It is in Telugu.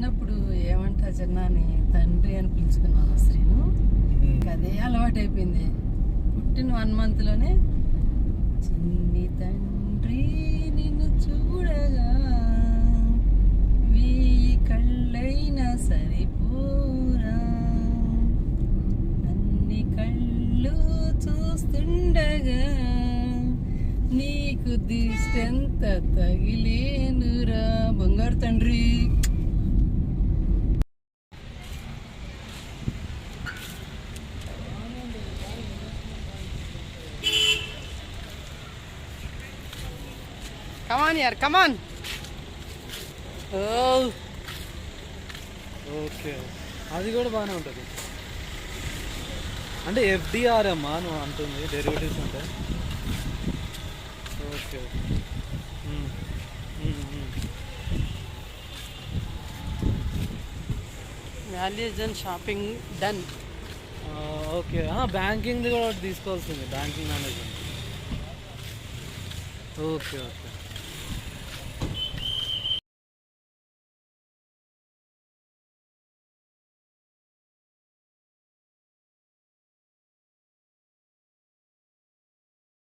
చిన్నప్పుడు ఏమంటా చిన్నాని తండ్రి అని పిలుచుకున్నాను శ్రీను అదే అలవాటు అయిపోయింది పుట్టిన వన్ మంత్లోనే చిన్ని తండ్రి నిన్ను చూడగా వెయ్యి కళ్ళైనా సరిపోరా. అన్ని కళ్ళు చూస్తుండగా నీకు దిష్టెంత తగిలేనురా బంగారు తండ్రి కమాన్ యార్ కమాన్ ఓ ఓకే అది కూడా బాగానే ఉంటుంది. అంటే ఎఫ్డిఆర్ అమ్మా నువ్వు అంటుంది డెరివేటివ్స్ అంటే? Okay. Values and shopping done okay బ్యాంకింగ్ది కూడా తీసుకోవాల్సింది బ్యాంకింగ్ మేనేజ్మెంట్ ఓకే ఓకే